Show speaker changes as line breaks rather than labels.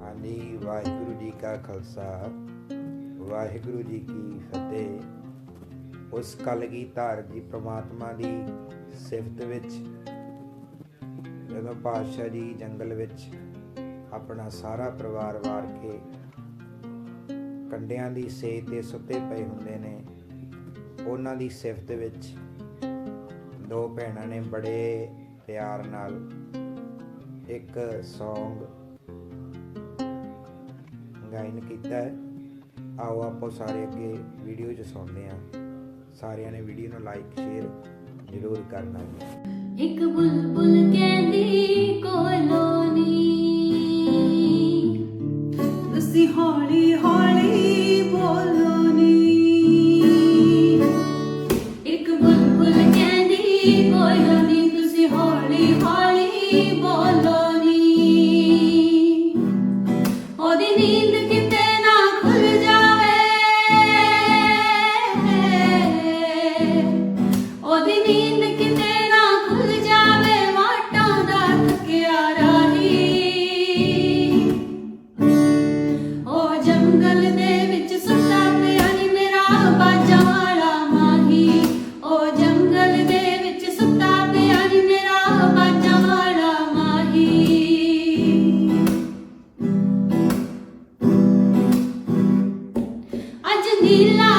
ਹਾਂਜੀ ਵਾਹਿਗੁਰੂ ਜੀ ਕਾ ਖਾਲਸਾ, ਵਾਹਿਗੁਰੂ ਜੀ ਕੀ ਫਤਿਹ। ਉਸ ਕਲਗੀਧਰ ਜੀ ਪ੍ਰਮਾਤਮਾ ਦੀ ਸਿਫਤ ਵਿੱਚ, ਜਦੋਂ ਪਾਤਸ਼ਾਹ ਜੀ ਜੰਗਲ ਵਿੱਚ ਆਪਣਾ ਸਾਰਾ ਪਰਿਵਾਰ ਵਾਰ ਕੇ ਕੰਡਿਆਂ ਦੀ ਸੇਜ ਤੇ ਸੁੱਤੇ ਪਏ ਹੁੰਦੇ ਨੇ, ਉਹਨਾਂ ਦੀ ਸਿਫਤ ਵਿੱਚ ਦੋ ਭੈਣਾਂ ਨੇ ਬੜੇ ਪਿਆਰ ਨਾਲ ਇੱਕ ਸੌਂਗ ਗਾਇਨ ਕੀਤਾ ਹੈ। ਆਓ ਆਪੋ ਸਾਰੇ ਅੱਗੇ ਵੀਡੀਓ 'ਚ ਸੁਣਦੇ ਹਾਂ। ਸਾਰਿਆਂ ਨੇ ਵੀਡੀਓ ਨੂੰ ਲਾਈਕ ਸ਼ੇਅਰ ਜ਼ਰੂਰ ਕਰਨਾ ਹੈ
ਇੱਕ ਬੁਲਬੁਲ ਕਹਿੰਦੀ ਕੋਲੋਂ
Lila.